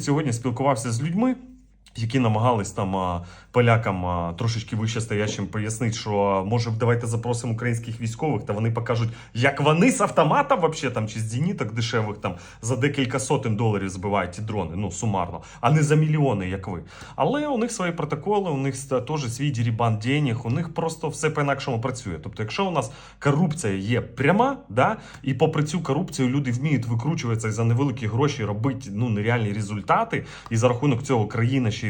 Сьогодні спілкувався з людьми, які намагались там полякам трошечки вище стоящим пояснити, що може давайте запросимо українських військових, та вони покажуть, як вони з автомата вообще там чи з зеніток дешевих там за декілька сотень доларів збивають ті дрони, ну сумарно, а не за мільйони, як ви. Але у них свої протоколи, у них теж свій дірібан денег, у них просто все по-інакшому працює. Тобто, якщо у нас корупція є пряма, да, і попри цю корупцію люди вміють викручуватися за невеликі гроші робити ну нереальні результати, і за рахунок цього країна ще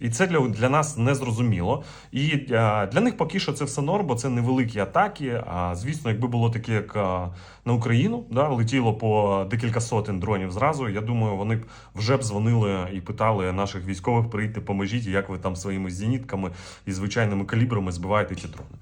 І це для, для нас не зрозуміло. І е, для них поки що це все норм, бо це невеликі атаки. А звісно, якби було таке, як е, на Україну, да, летіло по декілька сотень дронів зразу. Я думаю, вони б вже б дзвонили і питали наших військових прийти, поможіть, як ви там своїми зенітками і звичайними калібрами збиваєте ці дрони.